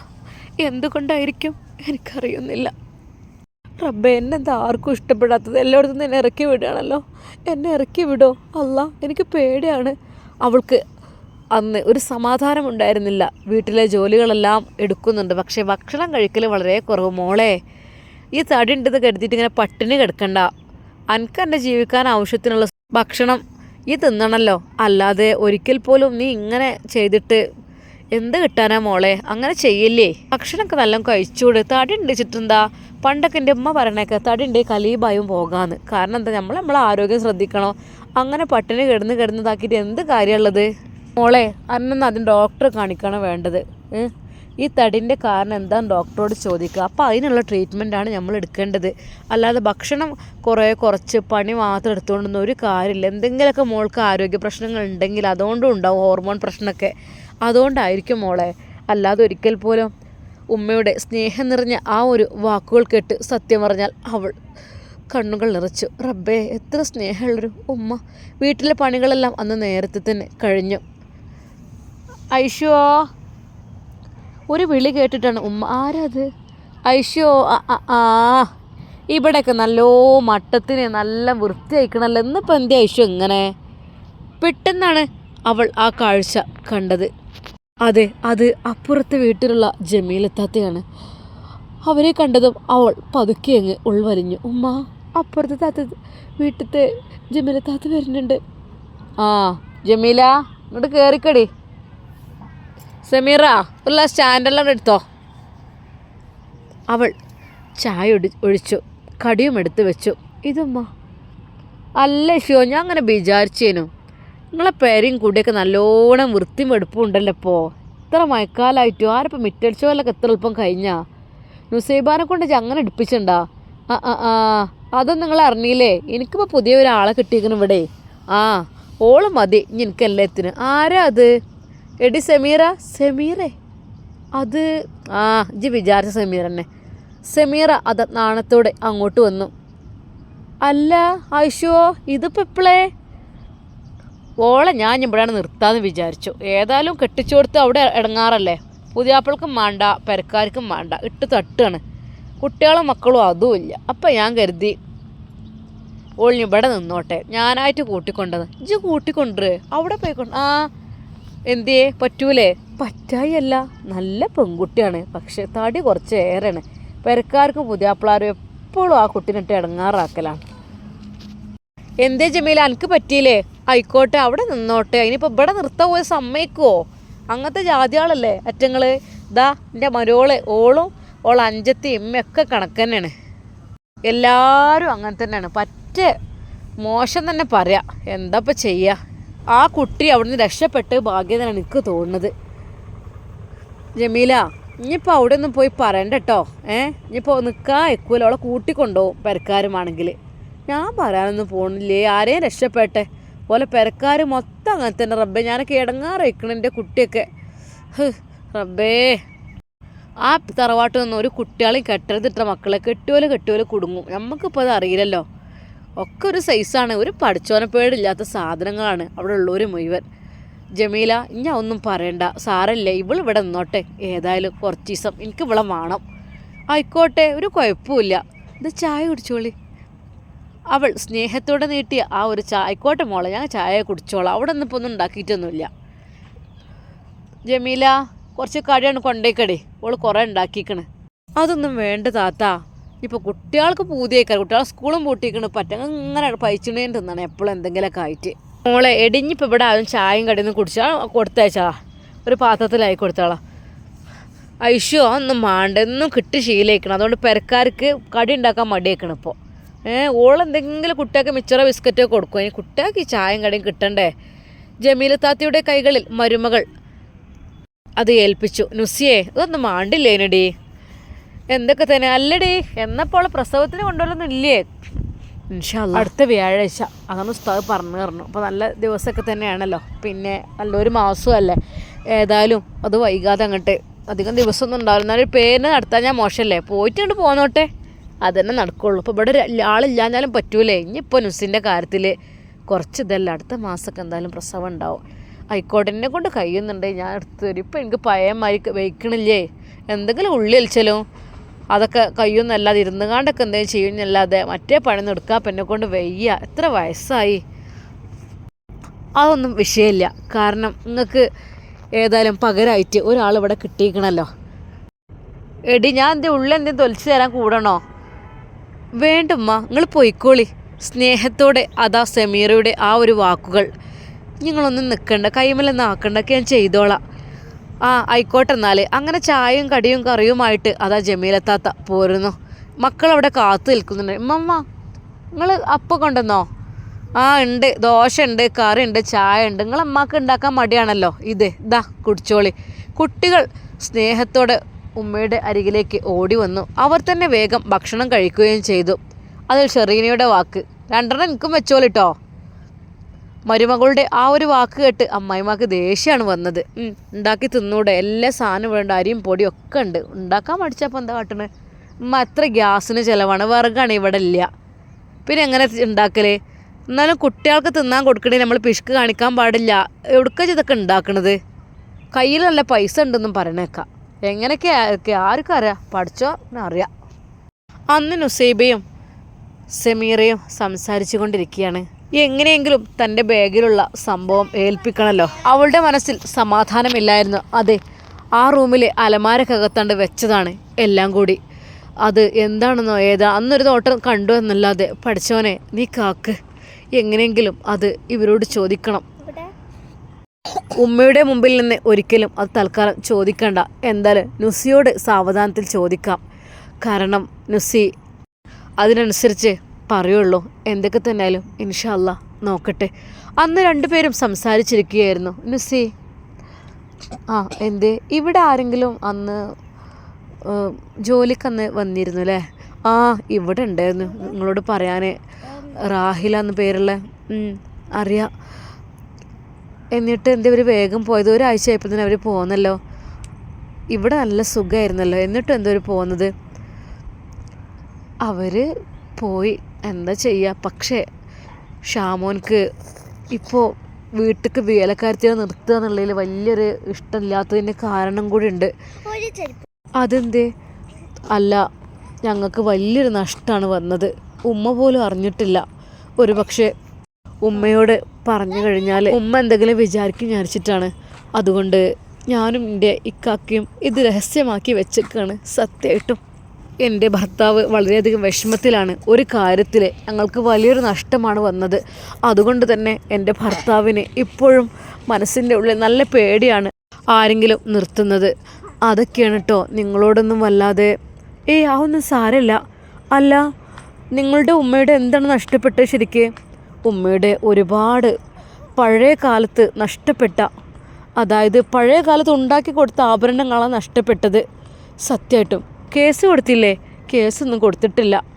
എന്തുകൊണ്ടായിരിക്കും? എനിക്കറിയുന്നില്ല. റബ്ബെ എന്നെ എന്താ ആർക്കും ഇഷ്ടപ്പെടാത്തത്? എല്ലായിടത്തും എന്നെ ഇറക്കി വിടുകയാണല്ലോ. എന്നെ ഇറക്കി വിടോ. അല്ല എനിക്ക് പേടിയാണ്. അവൾക്ക് അന്ന് ഒരു സമാധാനം ഉണ്ടായിരുന്നില്ല വീട്ടിലെ ജോലികളെല്ലാം എടുക്കുന്നുണ്ട്. പക്ഷേ ഭക്ഷണം കഴിക്കൽ വളരെ കുറവ്. മോളെ ഈ തടി ഉണ്ടെന്ന് കരുതിയിട്ട് ഇങ്ങനെ പട്ടിണി കിടക്കണ്ട. അനക്ക് എന്റെ ജീവിക്കാൻ ആവശ്യത്തിനുള്ള ഭക്ഷണം ഈ തിന്നണല്ലോ. അല്ലാതെ ഒരിക്കൽ പോലും നീ ഇങ്ങനെ ചെയ്തിട്ട് എന്ത് കിട്ടാനാ മോളെ? അങ്ങനെ ചെയ്യല്ലേ? ഭക്ഷണമൊക്കെ നല്ല കഴിച്ചുകൂട് തടി ഉണ്ട് ചുറ്റെന്താ പണ്ടൊക്കെ എന്റെ ഉമ്മ പറയണേക്കെ തടി ഉണ്ട് കലീബായും പോകാന്ന്. കാരണം എന്താ? നമ്മൾ നമ്മളെ ആരോഗ്യം ശ്രദ്ധിക്കണോ. അങ്ങനെ പട്ടിണി കിടന്ന് കിടന്നതാക്കിയിട്ട് എന്ത് കാര്യമുള്ളത് മോളെ അന്നൊന്ന് അതിന് ഡോക്ടറെ കാണിക്കാണ് വേണ്ടത്. ഈ തടിന്റെ കാരണം എന്താന്ന് ഡോക്ടറോട് ചോദിക്കുക. അപ്പോൾ അതിനുള്ള ട്രീറ്റ്മെന്റാണ് നമ്മൾ എടുക്കേണ്ടത്. അല്ലാതെ ഭക്ഷണം കുറേ കുറച്ച് പണി മാത്രം എടുത്തുകൊണ്ടൊന്നും ഒരു കാര്യമില്ല. എന്തെങ്കിലുമൊക്കെ മോൾക്ക് ആരോഗ്യ പ്രശ്നങ്ങൾ ഉണ്ടെങ്കിൽ അതുകൊണ്ടും ഉണ്ടാവും ഹോർമോൺ പ്രശ്നമൊക്കെ. അതുകൊണ്ടായിരിക്കും മോളെ അല്ലാതെ ഒരിക്കൽ പോലും ഉമ്മയുടെ സ്നേഹം നിറഞ്ഞ ആ ഒരു വാക്കുകൾ കേട്ട് സത്യം പറഞ്ഞാൽ അവൾ കണ്ണുകൾ നിറച്ചു. റബ്ബേ എത്ര സ്നേഹമുള്ളൊരു ഉമ്മ. വീട്ടിലെ പണികളെല്ലാം അന്ന് നേരത്തെ തന്നെ കഴിഞ്ഞു. ഐഷോ ഒരു വിളി കേട്ടിട്ടാണ് ഉമ്മ. ആരത്? ഐഷോ ആ, ഇവിടെയൊക്കെ നല്ലോ മട്ടത്തിന് നല്ല വൃത്തിയായിക്കണല്ലോ. എന്നിപ്പോൾ എന്തേ ഐഷോ ഇങ്ങനെ? പെട്ടെന്നാണ് അവൾ ആ കാഴ്ച കണ്ടത്. അതെ അത് അപ്പുറത്തെ വീട്ടിലുള്ള ജമീലത്താത്തയാണ്. അവരെ കണ്ടതും അവൾ പതുക്കെ അങ്ങ് ഉൾവലിഞ്ഞു. ഉമ്മ അപ്പുറത്തെ താത്ത വീട്ടിലത്തെ ജമീലത്താത്ത വരുന്നുണ്ട്. ആ ജമീല ഇങ്ങോട്ട് കയറിക്കടി സമീറ ഉള്ള സ്റ്റാൻഡെല്ലാം എടുത്തോ? അവൾ ചായ ഒടി ഒഴിച്ചു കടിയും എടുത്ത് വെച്ചു. ഇതുമ്മ. അല്ല ഷിയോ ഞാൻ അങ്ങനെ വിചാരിച്ചേനു. നിങ്ങളെ പേരയും കൂടിയൊക്കെ നല്ലോണം വൃത്തിയും വെടുപ്പും ഉണ്ടല്ലോ ഇപ്പോൾ ഇത്ര മഴക്കാലമായിട്ടും മിറ്റടിച്ചോ അല്ലെങ്കിൽ എത്ര എളുപ്പം കഴിഞ്ഞാ? നുസൈബാനെ കൊണ്ട് അങ്ങനെ എടുപ്പിച്ചിണ്ടാ? ആ ആ ആ അതൊന്നും നിങ്ങൾ അറിഞ്ഞില്ലേ? എനിക്കിപ്പോൾ പുതിയ ഒരാളെ കിട്ടിയിരിക്കണം ഇവിടെ. ആ ഓൾ മതി ഇനി എനിക്ക് എല്ലാത്തിനും ആരാ അത്? എടി സെമീറ സെമീറേ. അത് ആ ഇജ്ജ് വിചാരിച്ച സെമീർ തന്നെ. സെമീറ അത് നാണത്തോടെ അങ്ങോട്ട് വന്നു. അല്ല ഐഷോ ഇതിപ്പോൾ എപ്പോഴേ ഓളെ ഞാൻ ഇവിടെയാണ് നിർത്താമെന്ന് വിചാരിച്ചു. ഏതായാലും കെട്ടിച്ചു കൊടുത്ത് അവിടെ ഇടങ്ങാറല്ലേ? പുതിയാപ്പിൾക്കും വേണ്ട പെരക്കാർക്കും വേണ്ട ഇട്ട് തട്ടാണ്. കുട്ടികളും മക്കളും അതുമില്ല അപ്പം ഞാൻ കരുതി ഓളിന് ഇവിടെ നിന്നോട്ടെ. ഞാനായിട്ട് കൂട്ടിക്കൊണ്ടത് ഇജ്ജ് കൂട്ടിക്കൊണ്ടുവര് അവിടെ പോയിക്കൊണ്ട് ആ എന്തേ പറ്റൂലേ? പറ്റായല്ല നല്ല പെൺകുട്ടിയാണ്. പക്ഷെ തടി കുറച്ച് ഏറെയാണ് പെരക്കാർക്ക് പുതിയാപ്പിളാരും എപ്പോഴും ആ കുട്ടീനിട്ട് ഇടങ്ങാറാക്കലാണ് എന്തേ ജമീല? എനിക്ക് പറ്റിയില്ലേ? ആയിക്കോട്ടെ അവിടെ നിന്നോട്ടെ. ഇനിയിപ്പോൾ ഇവിടെ നിർത്താൻ പോയി സമ്മതിക്കുവോ? അങ്ങനത്തെ ജാതിയാളല്ലേ അറ്റങ്ങൾ ഇതാ എന്റെ മരോൾ ഓളും ഓൾ അഞ്ചത്തി ഇമ്മയൊക്കെ കണക്ക് തന്നെയാണ് എല്ലാവരും അങ്ങനെ തന്നെയാണ്. പറ്റേ മോശം തന്നെ പറയാം. എന്താ ഇപ്പം ചെയ്യുക ആ കുട്ടി അവിടുന്ന് രക്ഷപ്പെട്ട് ഭാഗ്യതാണ് എനിക്ക് തോന്നുന്നത്. ജമീല ഇനിയിപ്പോൾ അവിടെ ഒന്നും പോയി പറയണ്ട കേട്ടോ ഏ? ഇനിയിപ്പോൾ നിൽക്കാൻ എക്കൂല. അവളെ കൂട്ടിക്കൊണ്ടുപോകും പെരക്കാരുമാണെങ്കിൽ ഞാൻ പറയാനൊന്നും പോകണില്ലേ ആരെയും രക്ഷപ്പെട്ടെ. പോലെ പെരക്കാർ മൊത്തം അങ്ങനെ തന്നെ റബ്ബേ. ഞാനൊക്കെ ഇടങ്ങാറ് എന്റെ കുട്ടിയൊക്കെ. റബ്ബേ. ആ തറവാട്ടിൽ നിന്ന് ഒരു കുട്ടികളെയും കെട്ടരുതിട്ട മക്കളെ. കെട്ടിയോലെ കെട്ടിയോലെ കുടുങ്ങും. നമുക്കിപ്പോൾ അത് അറിയില്ലല്ലോ. ഒക്കെ ഒരു സൈസാണ് ഒരു പഠിച്ചോനപ്പേടില്ലാത്ത സാധനങ്ങളാണ് അവിടെ ഉള്ളവർ മുഴുവൻ. ജമീല ഞാൻ ഒന്നും പറയണ്ട. സാറല്ലേ ഇവൾ ഇവിടെ നിന്നോട്ടെ. ഏതായാലും കുറച്ച് ദിവസം എനിക്ക് ഇവിടെ വേണം. ആയിക്കോട്ടെ ഒരു കുഴപ്പമില്ല ഇത് ചായ കുടിച്ചോളി. അവൾ സ്നേഹത്തോടെ നീട്ടിയ ആ ഒരു ചായ ആയിക്കോട്ടെ മോളെ ഞാൻ ചായ കുടിച്ചോളാം. അവിടെ നിന്ന് ഇപ്പോൾ ഒന്നും ഉണ്ടാക്കിയിട്ടൊന്നുമില്ല. ജമീല കുറച്ച് കടിയാണ് കൊണ്ടേക്കടി. ഓൾ കുറേ ഉണ്ടാക്കിക്കണ്. അതൊന്നും വേണ്ട താത്ത. ഇപ്പോൾ കുട്ടികൾക്ക് പൂതിയേക്കാറ് കുട്ടികളെ സ്കൂളും പൂട്ടിക്കണ് പറ്റങ്ങ ഇങ്ങനെ പൈച്ചിണേൻ തിന്നാണ് എപ്പോഴും എന്തെങ്കിലുമൊക്കെ ആയിട്ട്. മോളെ എടിഞ്ഞിപ്പോൾ ഇവിടെ ആരും ചായയും കടിയൊന്നും കുടിച്ചാൽ കൊടുത്തയച്ചാ? ഒരു പാത്രത്തിലായി കൊടുത്താളാ. ഐഷു ഒന്നും മാണ്ട എന്നും കിട്ടി ശീലയിക്കണം. അതുകൊണ്ട് പെരക്കാർക്ക് കടി ഉണ്ടാക്കാൻ മടിയേക്കണം ഇപ്പോൾ ഏഹ് ഓളെന്തെങ്കിലും കുട്ടികൾക്ക് മിച്ചറ ബിസ്ക്കറ്റോ കൊടുക്കും ഇനി കുട്ടികൾക്ക് ഈ ചായയും കടയും കിട്ടണ്ടേ? ജമീല താത്തയുടെ കൈകളിൽ മരുമകൾ. അത് ഏൽപ്പിച്ചു. നുസിയേ അതൊന്നും മാണ്ടില്ലേനടി. എന്തൊക്കെ തന്നെ. അല്ലടി എന്നപ്പോൾ പ്രസവത്തിന് കൊണ്ടുവരുന്നില്ലേ അടുത്ത വ്യാഴാഴ്ച. അതാണ് ഉസ്താദ് പറഞ്ഞു പറഞ്ഞു. അപ്പോൾ നല്ല ദിവസമൊക്കെ തന്നെയാണല്ലോ. പിന്നെ നല്ലൊരു മാസമല്ലേ ഏതായാലും അത് വൈകാതെ അങ്ങോട്ട് അധികം ദിവസമൊന്നും ഉണ്ടാവില്ല. എന്നാലും പേരിനെ നടത്താൻ ഞാൻ മോശമല്ലേ? പോയിട്ട് അങ്ങോട്ട് പോന്നോട്ടെ. അതന്നെ നടക്കുള്ളൂ. അപ്പോൾ ഇവിടെ ആളില്ലാഞ്ഞാലും പറ്റൂലേ? ഇനിയിപ്പോൾ നുസിന്റെ കാര്യത്തിൽ കുറച്ച് ഇതല്ല. അടുത്ത മാസമൊക്കെ എന്തായാലും പ്രസവം ഉണ്ടാവും. ആയിക്കോട്ടെ. എന്നെ കൊണ്ട് കഴിയുന്നുണ്ട്. ഞാൻ എടുത്ത് തരും ഇപ്പം എനിക്ക് പഴയമാരി വയ്ക്കണില്ലേ? എന്തെങ്കിലും ഉള്ളി അലിച്ചാലോ അതൊക്കെ കഴിയുന്നല്ലാതെ ഇരുന്നുകാണ്ടൊക്കെ എന്തെങ്കിലും ചെയ്യുന്നല്ലാതെ മറ്റേ പണി എടുക്കാൻ പെന്നെ കൊണ്ട് വയ്യ. എത്ര വയസ്സായി? അതൊന്നും വിഷയമില്ല. കാരണം നിങ്ങൾക്ക് ഏതായാലും പകരമായിട്ട് ഒരാൾ ഇവിടെ കിട്ടിയിരിക്കണല്ലോ. എടി ഞാൻ എന്റെ ഉള്ളിൽ എന്തെങ്കിലും തൊലിച്ചു തരാൻ കൂടണോ? വേണ്ടുമ്മ നിങ്ങൾ പൊയ്ക്കോളി. സ്നേഹത്തോടെ അതാ സമീറയുടെ ആ ഒരു വാക്കുകൾ. നിങ്ങളൊന്നും നിൽക്കണ്ട കൈമലൊന്നും ആക്കണ്ടൊക്കെ ഞാൻ ചെയ്തോളാം. ആ ആയിക്കോട്ടെ എന്നാൽ അങ്ങനെ ചായയും കടിയും കറിയുമായിട്ട് അതാ ജമീലത്താത്ത പോരുന്നു. മക്കളവിടെ കാത്തു നിൽക്കുന്നുണ്ട്. ഉമ്മമ്മ നിങ്ങൾ അപ്പം കൊണ്ടുവന്നോ? ആ ഉണ്ട്. ദോശ ഉണ്ട് കറി ഉണ്ട് ചായ ഉണ്ട് നിങ്ങൾ അമ്മയ്ക്ക് ഉണ്ടാക്കാൻ മടിയാണല്ലോ. ഇത് ഇതാ കുടിച്ചോളി. കുട്ടികൾ സ്നേഹത്തോടെ ഉമ്മയുടെ അരികിലേക്ക് ഓടി വന്നു. അവർ തന്നെ വേഗം ഭക്ഷണം കഴിക്കുകയും ചെയ്തു. അതിൽ ഷെറീനയുടെ വാക്ക് രണ്ടെണ്ണം എനിക്കും വെച്ചോളിട്ടോ. മരുമകളുടെ ആ ഒരു വാക്ക് കേട്ട് അമ്മായിമാക്ക് ദേഷ്യമാണ് വന്നത്. ഉണ്ടാക്കി തിന്നൂടെ. എല്ലാ സാധനം വേണ്ട അരിയും പൊടിയും ഒക്കെ ഉണ്ട്. ഉണ്ടാക്കാൻ പഠിച്ചപ്പോൾ എന്താ കാട്ടണേ? അമ്മ അത്ര ഗ്യാസിന് ചിലവാണ്. വിറകാണ് ഇവിടെ ഇല്ല. പിന്നെ എങ്ങനെ ഉണ്ടാക്കൽ? എന്നാലും കുട്ടികൾക്ക് തിന്നാൻ കൊടുക്കണേ നമ്മൾ പിശുക്ക് കാണിക്കാൻ പാടില്ല. എവിടുക്ക ഇതൊക്കെ ഉണ്ടാക്കണത്? കയ്യിൽ നല്ല പൈസ ഉണ്ടെന്നും പറയണേക്കാം. എങ്ങനെയൊക്കെ ആർക്കും അറിയാം. പഠിച്ചോ അറിയാം. അന്ന് നുസൈബയും സെമീറയും സംസാരിച്ചു കൊണ്ടിരിക്കുകയാണ്. എങ്ങനെയെങ്കിലും തന്റെ ബാഗിലുള്ള സംഭവം ഏൽപ്പിക്കണമല്ലോ അവളുടെ മനസ്സിൽ സമാധാനമില്ലായിരുന്നു. അതെ ആ റൂമിലെ അലമാരക്കകത്താണ്ട് വെച്ചതാണ് എല്ലാം കൂടി. അത് എന്താണെന്നോ ഏതാ അന്നൊരു നോട്ടം കണ്ടു എന്നല്ലാതെ പഠിച്ചവനെ നീ കാക്ക്. എങ്ങനെയെങ്കിലും അത് ഇവരോട് ചോദിക്കണം. ഉമ്മയുടെ മുമ്പിൽ നിന്ന് ഒരിക്കലും അത് തൽക്കാലം ചോദിക്കണ്ട. എന്തായാലും നുസിയോട് സാവധാനത്തിൽ ചോദിക്കാം. കാരണം നുസി അതിനനുസരിച്ച് പറയുള്ളൂ. എന്തൊക്കെ തന്നെയാലും ഇൻഷല്ല നോക്കട്ടെ. അന്ന് രണ്ടുപേരും സംസാരിച്ചിരിക്കുകയായിരുന്നു. നുസി ആ എന്തേ? ഇവിടെ ആരെങ്കിലും അന്ന് ജോലിക്കന്ന് വന്നിരുന്നു അല്ലേ ആ ഇവിടെ ഉണ്ടായിരുന്നു. നിങ്ങളോട് പറയാൻ റാഹില എന്ന് പേരുള്ള അറിയാം. എന്നിട്ട് എന്തേ ഇവർ വേഗം പോയത്? ഒരാഴ്ച ആയപ്പോൾ തന്നെ അവർ പോന്നല്ലോ. ഇവിടെ നല്ല സുഖമായിരുന്നല്ലോ എന്നിട്ടും എന്തോ അവർ പോകുന്നത് അവർ പോയി എന്താ ചെയ്യുക പക്ഷേ ഷാമോൻക്ക് ഇപ്പോൾ വീട്ടിലേക്ക് വേലക്കാരത്തിനെ നിർത്തുക എന്നുള്ളതിൽ വലിയൊരു ഇഷ്ടമില്ലാത്തതിന്റെ കാരണം കൂടി ഉണ്ട്. അതെന്ത്? അല്ല ഞങ്ങൾക്ക് വലിയൊരു നഷ്ടമാണ് വന്നത്. ഉമ്മ പോലും അറിഞ്ഞിട്ടില്ല. ഒരു പക്ഷേ ഉമ്മയോട് പറഞ്ഞു കഴിഞ്ഞാൽ ഉമ്മ എന്തെങ്കിലും വിചാരിക്കും വിചാരിച്ചിട്ടാണ്. അതുകൊണ്ട് ഞാനും എന്റെ ഇക്കാക്കയും ഇത് രഹസ്യമാക്കി വെച്ചേക്കാണ് സത്യമായിട്ടും. എന്റെ ഭർത്താവ് വളരെയധികം വിഷമത്തിലാണ്. ഒരു കാര്യത്തിൽ ഞങ്ങൾക്ക് വലിയൊരു നഷ്ടമാണ് വന്നത്. അതുകൊണ്ട് തന്നെ എന്റെ ഭർത്താവിന് ഇപ്പോഴും മനസ്സിന്റെ ഉള്ളിൽ നല്ല പേടിയാണ് ആരെങ്കിലും നിർത്തുന്നത്. അതൊക്കെയാണ് കേട്ടോ നിങ്ങളോടൊന്നും വല്ലാതെ ഏയ് ആ ഒന്നും സാരമില്ല അല്ല നിങ്ങളുടെ ഉമ്മയുടെ എന്താണ് നഷ്ടപ്പെട്ടത് ശരിക്ക്? ഉമ്മയുടെ ഒരുപാട് പഴയ കാലത്ത് നഷ്ടപ്പെട്ട അതായത് പഴയ കാലത്ത് ഉണ്ടാക്കി കൊടുത്ത ആഭരണങ്ങളാണ് നഷ്ടപ്പെട്ടത്. സത്യമായിട്ടും കേസ് കൊടുത്തില്ലേ? കേസൊന്നും കൊടുത്തിട്ടില്ല.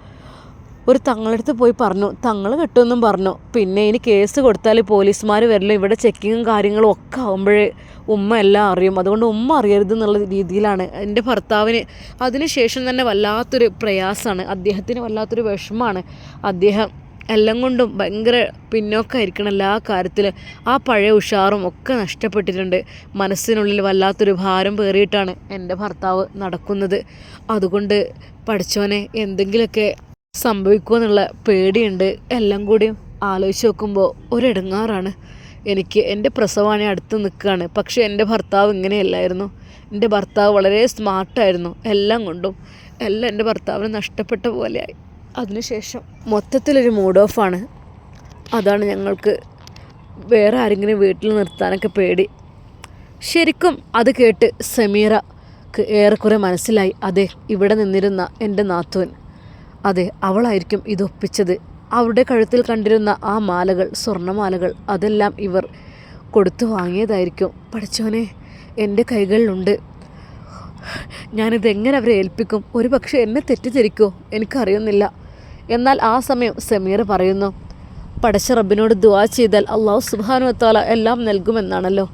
ഒരു തങ്ങളടുത്ത് പോയി പറഞ്ഞു. തങ്ങൾ കിട്ടുമെന്നും പറഞ്ഞു. പിന്നെ ഇനി കേസ് കൊടുത്താൽ പോലീസുമാർ വരില്ല. ഇവിടെ ചെക്കിങ്ങും കാര്യങ്ങളും ഒക്കെ ആകുമ്പോഴേ ഉമ്മ എല്ലാം അറിയും. അതുകൊണ്ട് ഉമ്മ അറിയരുത് എന്നുള്ള രീതിയിലാണ് എന്റെ ഭർത്താവിന്. അതിനുശേഷം തന്നെ വല്ലാത്തൊരു പ്രയാസമാണ്. അദ്ദേഹത്തിന് വല്ലാത്തൊരു വിഷമമാണ്. അദ്ദേഹം എല്ലാം കൊണ്ടും ഭയങ്കര പിന്നോക്കമായിരിക്കണം എല്ലാ കാര്യത്തിലും. ആ പഴയ ഉഷാറും ഒക്കെ നഷ്ടപ്പെട്ടിട്ടുണ്ട്. മനസ്സിനുള്ളിൽ വല്ലാത്തൊരു ഭാരം പേറിയിട്ടാണ് എന്റെ ഭർത്താവ് നടക്കുന്നത്. അതുകൊണ്ട് പഠിച്ചവനെ എന്തെങ്കിലുമൊക്കെ സംഭവിക്കുമെന്നുള്ള പേടിയുണ്ട്. എല്ലാം കൂടിയും ആലോചിച്ച് നോക്കുമ്പോൾ ഒരിടങ്ങാറാണ്. എനിക്ക് എന്റെ പ്രസവമാണ് അടുത്ത് നിൽക്കുകയാണ്. പക്ഷേ എന്റെ ഭർത്താവ് ഇങ്ങനെയല്ലായിരുന്നു. എന്റെ ഭർത്താവ് വളരെ സ്മാർട്ടായിരുന്നു. എല്ലാം കൊണ്ടും എല്ലാം എന്റെ ഭർത്താവിന് നഷ്ടപ്പെട്ട പോലെയായി. അതിനുശേഷം മൊത്തത്തിലൊരു മൂഡ് ഓഫാണ് അതാണ് ഞങ്ങൾക്ക് വേറെ ആരെങ്കിലും വീട്ടിൽ നിർത്താനൊക്കെ പേടി. ശരിക്കും അത് കേട്ട് സമീറക്ക് ഏറെക്കുറെ മനസ്സിലായി. അതെ ഇവിടെ നിന്നിരുന്ന എന്റെ നാത്തുവൻ അതെ അവളായിരിക്കും ഇതൊപ്പിച്ചത് അവരുടെ കഴുത്തിൽ കണ്ടിരുന്ന ആ മാലകൾ സ്വർണമാലകൾ അതെല്ലാം ഇവർ കൊടുത്തു വാങ്ങിയതായിരിക്കും. പഠിച്ചോനെ എന്റെ കൈകളിലുണ്ട്. ഞാനിതെങ്ങനെ അവരെ ഏൽപ്പിക്കും? ഒരു പക്ഷേ എന്നെ തെറ്റിദ്ധരിക്കുമോ എനിക്കറിയുന്നില്ല. എന്നാൽ ആ സമയം സമീർ പറയുന്നു പടച്ച റബ്ബിനോട് ദുവാ ചെയ്താൽ അള്ളാഹു സുബാനുവത്താല എല്ലാം നൽകുമെന്നാണല്ലോ.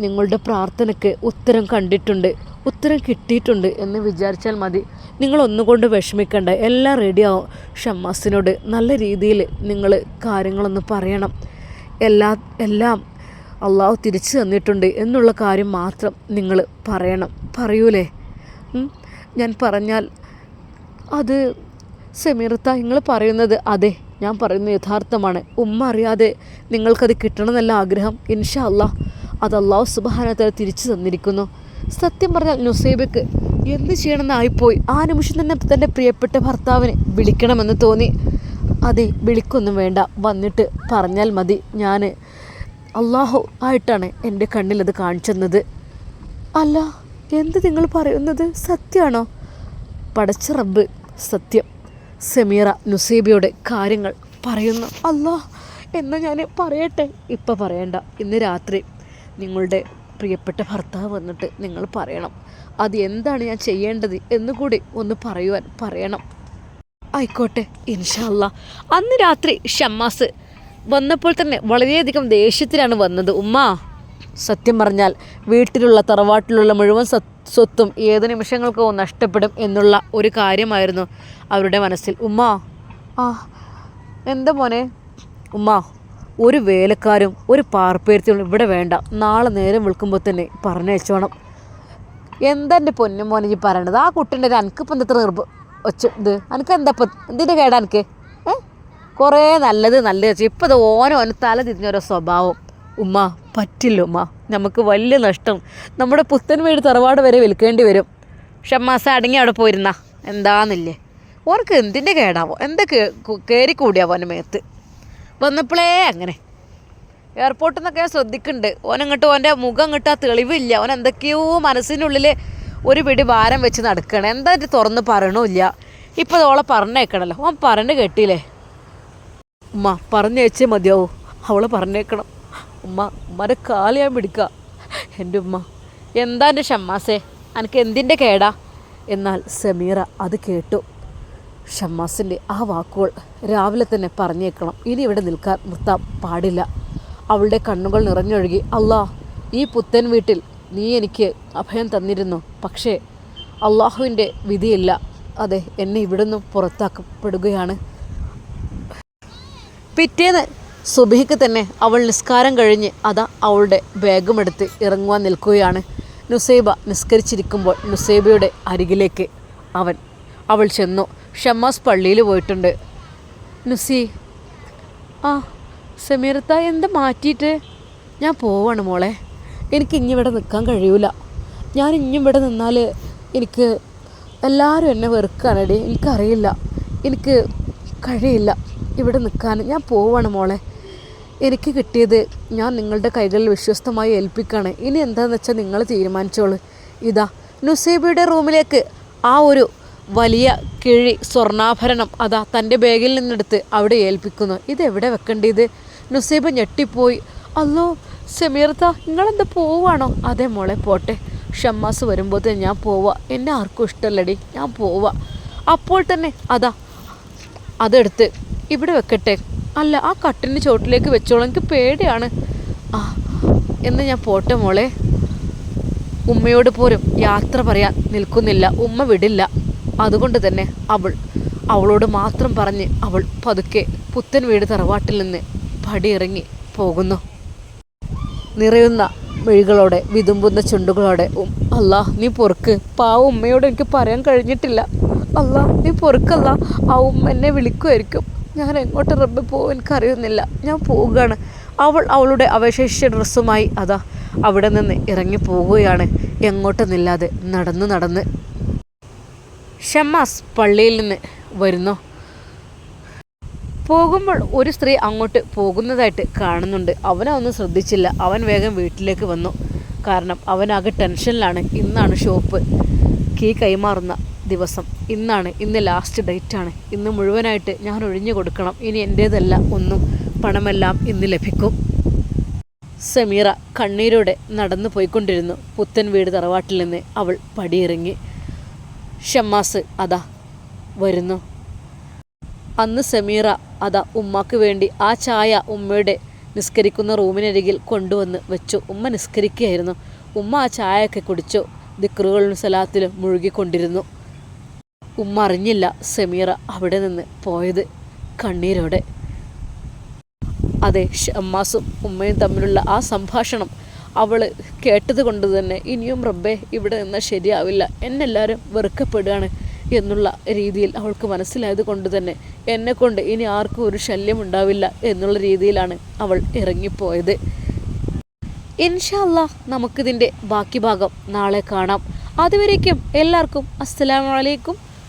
നിങ്ങളുടെ പ്രാർത്ഥനയ്ക്ക് ഉത്തരം കണ്ടിട്ടുണ്ട് ഉത്തരം കിട്ടിയിട്ടുണ്ട് എന്ന് വിചാരിച്ചാൽ മതി. നിങ്ങൾ ഒന്നുകൊണ്ട് വിഷമിക്കേണ്ട എല്ലാം റെഡിയാവും. ഷമ്മാസിനോട് നല്ല രീതിയിൽ നിങ്ങൾ കാര്യങ്ങളൊന്ന് പറയണം. എല്ലാ എല്ലാം അള്ളാഹു തിരിച്ചു തന്നിട്ടുണ്ട് എന്നുള്ള കാര്യം മാത്രം നിങ്ങൾ പറയണം. പറയൂലേ? ഞാൻ പറഞ്ഞാൽ അത് സെമീർത്ത നിങ്ങൾ പറയുന്നത് അതെ ഞാൻ പറയുന്നത് യഥാർത്ഥമാണ്. ഉമ്മ അറിയാതെ നിങ്ങൾക്കത് കിട്ടണമെന്നല്ല ആഗ്രഹം. ഇൻഷാ അള്ളാഹ് അത് അള്ളാഹു സുബാനത്തെ തിരിച്ചു തന്നിരിക്കുന്നു. സത്യം പറഞ്ഞാൽ നുസൈബക്ക് എന്ത് ചെയ്യണമെന്നായിപ്പോയി ആ നിമിഷം തന്നെ തന്റെ പ്രിയപ്പെട്ട ഭർത്താവിനെ വിളിക്കണമെന്ന് തോന്നി. അതെ വിളിക്കൊന്നും വേണ്ട വന്നിട്ട് പറഞ്ഞാൽ മതി. ഞാൻ അള്ളാഹു ആയിട്ടാണ് എന്റെ കണ്ണിലത് കാണിച്ചെന്നത്. അല്ല എന്ത് നിങ്ങൾ പറയുന്നത് സത്യമാണോ? പടച്ച റബ്ബ് സത്യം. സമീറ നുസീബിയുടെ കാര്യങ്ങൾ പറയുന്നു. അല്ലാ എന്ന് ഞാൻ പറയട്ടെ? ഇപ്പം പറയണ്ട. ഇന്ന് രാത്രി നിങ്ങളുടെ പ്രിയപ്പെട്ട ഭർത്താവ് വന്നിട്ട് നിങ്ങൾ പറയണം. അത് എന്താണ് ഞാൻ ചെയ്യേണ്ടത് എന്നുകൂടി ഒന്ന് പറയുവാൻ പറയണം. ആയിക്കോട്ടെ ഇൻഷല്ല അന്ന് രാത്രി ഷമ്മാസ് വന്നപ്പോൾ തന്നെ വളരെയധികം ദേഷ്യത്തിലാണ് വന്നത്. ഉമ്മ സത്യം പറഞ്ഞാൽ വീട്ടിലുള്ള തറവാട്ടിലുള്ള മുഴുവൻ സ്വത്തും ഏത് നിമിഷങ്ങൾക്കോ നഷ്ടപ്പെടും എന്നുള്ള ഒരു കാര്യമായിരുന്നു അവരുടെ മനസ്സിൽ. ഉമ്മ ആ എന്താ മോനെ? ഉമ്മ ഒരു വേലക്കാരും ഒരു പാർപ്പേരത്തിയും ഇവിടെ വേണ്ട. നാളെ നേരം വിളിക്കുമ്പോൾ തന്നെ പറഞ്ഞയച്ചോണം എന്താ എന്റെ പൊന്നും മോനെ ഈ പറയണത്? ആ കുട്ടീന്റെ അനക്കിപ്പം എന്താ നിർഭ ഒച്ച ഇത്? അനക്ക് എന്താ ഇപ്പം? എന്തിന്റെ കേടാ എനിക്ക് ഏ കുറേ നല്ലത് നല്ലത് വെച്ചു ഇപ്പം ഇത് ഓരോ തല തിരിഞ്ഞോരോ സ്വഭാവം. ഉമ്മ പറ്റില്ല ഉമ്മ. നമുക്ക് വലിയ നഷ്ടം. നമ്മുടെ പുത്തൻ വീട് തറവാട് വരെ വിൽക്കേണ്ടി വരും. ഷമ്മാസ അടങ്ങി അവിടെ പോയിരുന്ന? എന്താന്നില്ലേ? ഓർക്ക് എന്തിന്റെ കേടാവോ? എന്താ കയറി കൂടിയാവോ അവന്റെ മേത്ത്? വന്നപ്പോഴേ അങ്ങനെ. എയർപോർട്ടിൽ നിന്നൊക്കെ ഞാൻ ശ്രദ്ധിക്കുന്നുണ്ട് ഓനങ്ങോട്ട് ഓന്റെ മുഖം അങ്ങോട്ട് ആ തെളിവില്ല. അവൻ എന്തൊക്കെയോ മനസ്സിനുള്ളിൽ ഒരു പിടി ഭാരം വെച്ച് നടക്കണം. എന്താ തുറന്ന് പറയണമില്ല. ഇപ്പോൾ അതോളെ പറഞ്ഞേക്കണല്ലോ. ഓൻ പറഞ്ഞു കേട്ടില്ലേ? ഉമ്മ പറഞ്ഞു വെച്ചേ അവളെ പറഞ്ഞേക്കണം. ഉമ്മ ഉമ്മരെ കാൽ ഞാൻ പിടിക്കുക. എന്റെ ഉമ്മ എന്താ എന്റെ ഷമ്മാസേ? എനിക്ക് എന്തിന്റെ കേടാ? എന്നാൽ സമീറ അത് കേട്ടു. ഷമ്മാസിന്റെ ആ വാക്കുകൾ രാവിലെ തന്നെ പറഞ്ഞേക്കണം. ഇനി ഇവിടെ നിൽക്കാൻ നിർത്താൻ പാടില്ല. അവളുടെ കണ്ണുകൾ നിറഞ്ഞൊഴുകി അല്ലാ ഈ പുത്തൻ വീട്ടിൽ നീ എനിക്ക് അഭയം തന്നിരുന്നു. പക്ഷേ അള്ളാഹുവിന്റെ വിധിയില്ല. അതെ എന്നെ ഇവിടുന്ന് പുറത്താക്കപ്പെടുകയാണ്. പിറ്റേന്ന് സുബിഹിക്ക് തന്നെ അവൾ നിസ്കാരം കഴിഞ്ഞ് അതാ അവളുടെ ബാഗുമെടുത്ത് ഇറങ്ങുവാൻ നിൽക്കുകയാണ്. നുസൈബ നിസ്കരിച്ചിരിക്കുമ്പോൾ നുസൈബയുടെ അരികിലേക്ക് അവൻ അവൾ ചെന്നു. ഷമ്മാസ് പള്ളിയിൽ പോയിട്ടുണ്ട്. നുസി ആ സമീർത്ത എന്ത് മാറ്റിയിട്ട്? ഞാൻ പോവാണ് മോളെ. എനിക്ക് ഇനി ഇവിടെ നിൽക്കാൻ കഴിയൂല. ഞാൻ ഇനി ഇവിടെ നിന്നാൽ എനിക്ക് എല്ലാവരും എന്നെ വെറുക്കാനടി. എനിക്കറിയില്ല. എനിക്ക് കഴിയില്ല. ഇവിടെ നിൽക്കാൻ. ഞാൻ പോവാണ് മോളെ. എനിക്ക് കിട്ടിയത് ഞാൻ നിങ്ങളുടെ കൈകളിൽ വിശ്വസ്തമായി ഏൽപ്പിക്കുകയാണ്. ഇനി എന്താണെന്ന് വെച്ചാൽ നിങ്ങൾ തീരുമാനിച്ചോളൂ. ഇതാ നുസൈബയുടെ റൂമിലേക്ക് ആ ഒരു വലിയ കിഴി സ്വർണാഭരണം അതാ തന്റെ ബാഗിൽ നിന്നെടുത്ത് അവിടെ ഏൽപ്പിക്കുന്നു. ഇതെവിടെ വെക്കേണ്ടത്? നുസൈബ ഞെട്ടിപ്പോയി. അല്ലോ സമീർത്ത നിങ്ങളെന്താ പോവാണോ? അതെ മോളെ പോട്ടെ. ഷമ്മാസ് വരുമ്പോൾ തന്നെ ഞാൻ പോവാ. എന്നെ ആർക്കും ഇഷ്ടമല്ലടി. ഞാൻ പോവാ. അപ്പോൾ തന്നെ അതാ അതെടുത്ത് ഇവിടെ വെക്കട്ടെ. അല്ല ആ കട്ടിന്റെ ചോട്ടിലേക്ക് വെച്ചോളാം. എനിക്ക് പേടിയാണ്. ആ എന്ന് ഞാൻ പോട്ടെ മോളെ. ഉമ്മയോട് പോലും യാത്ര പറയാൻ നിൽക്കുന്നില്ല. ഉമ്മ വിടില്ല. അതുകൊണ്ട് തന്നെ അവൾ അവളോട് മാത്രം പറഞ്ഞ് അവൾ പതുക്കെ പുത്തൻ വീട് തറവാട്ടിൽ നിന്ന് പടിയിറങ്ങി പോകുന്നു. നിറയുന്ന മിഴികളോടെ വിതുമ്പുന്ന ചുണ്ടുകളോടെ അല്ലാ നീ പൊറുക്ക്. പാവ ഉമ്മയോട് എനിക്ക് പറയാൻ കഴിഞ്ഞിട്ടില്ല. അല്ലാ നീ പൊറുക്കല്ല. ആ ഉമ്മ എന്നെ വിളിക്കുമായിരിക്കും. ഞാൻ എങ്ങോട്ട് റബ്ബ് പോകും എനിക്കറിയുന്നില്ല. ഞാൻ പോവുകയാണ്. അവൾ അവളുടെ അവശേഷിച്ച ഡ്രസ്സുമായി അതാ അവിടെ നിന്ന് ഇറങ്ങി പോവുകയാണ്. എങ്ങോട്ടെന്നില്ലാതെ നടന്ന് നടന്ന്. ഷമ്മാസ് പള്ളിയിൽ നിന്ന് വരുന്നു. പോകുമ്പോൾ ഒരു സ്ത്രീ അങ്ങോട്ട് പോകുന്നതായിട്ട് കാണുന്നുണ്ട്. അവനൊന്നും ശ്രദ്ധിച്ചില്ല. അവൻ വേഗം വീട്ടിലേക്ക് വന്നു. കാരണം അവനാകെ ടെൻഷനിലാണ്. ഇന്നാണ് ഷോപ്പ്. കീ കൈമാറുന്ന ദിവസം. ഇന്നാണ് ഇന്ന് ലാസ്റ്റ് ഡേറ്റാണ് ഇന്ന് മുഴുവനായിട്ട് ഞാൻ ഒഴിഞ്ഞു കൊടുക്കണം. ഇനി എന്റേതല്ല ഒന്നും പണമെല്ലാം ഇന്ന് ലഭിക്കും. സമീറ കണ്ണീരോടെ നടന്നു പോയിക്കൊണ്ടിരുന്നു. പുത്തൻ വീട് തറവാട്ടിൽ നിന്ന് അവൾ പടിയിറങ്ങി. ഷമ്മാസ് അതാ വരുന്നു. അന്ന് സമീറ അതാ ഉമ്മാക്ക് വേണ്ടി ആ ചായ ഉമ്മയുടെ നിസ്കരിക്കുന്ന റൂമിനരികിൽ കൊണ്ടുവന്ന് വെച്ചു. ഉമ്മ നിസ്കരിക്കുകയായിരുന്നു. ഉമ്മ ആ ചായയൊക്കെ കുടിച്ചു. ദിക്റുകളിലും സലാത്തിലും മുഴുകിക്കൊണ്ടിരുന്നു. ഉമ്മ അറിഞ്ഞില്ല സമീറ അവിടെ നിന്ന് പോയത് കണ്ണീരോടെ. അതെ ഷമ്മാസും ഉമ്മയും തമ്മിലുള്ള ആ സംഭാഷണം അവൾ കേട്ടത് കൊണ്ട് തന്നെ ഇനിയും റബ്ബേ ഇവിടെ നിന്നാൽ ശരിയാവില്ല. എന്നെല്ലാവരും വെറുക്കപ്പെടുകയാണ് എന്നുള്ള രീതിയിൽ അവൾക്ക് മനസ്സിലായത് കൊണ്ട് തന്നെ എന്നെക്കൊണ്ട് ഇനി ആർക്കും ഒരു ശല്യം ഉണ്ടാവില്ല എന്നുള്ള രീതിയിലാണ് അവൾ ഇറങ്ങിപ്പോയത്. ഇൻഷല്ല നമുക്കിതിന്റെ ബാക്കി ഭാഗം നാളെ കാണാം. അതുവരേക്കും എല്ലാവർക്കും അസ്സലാമലൈക്കും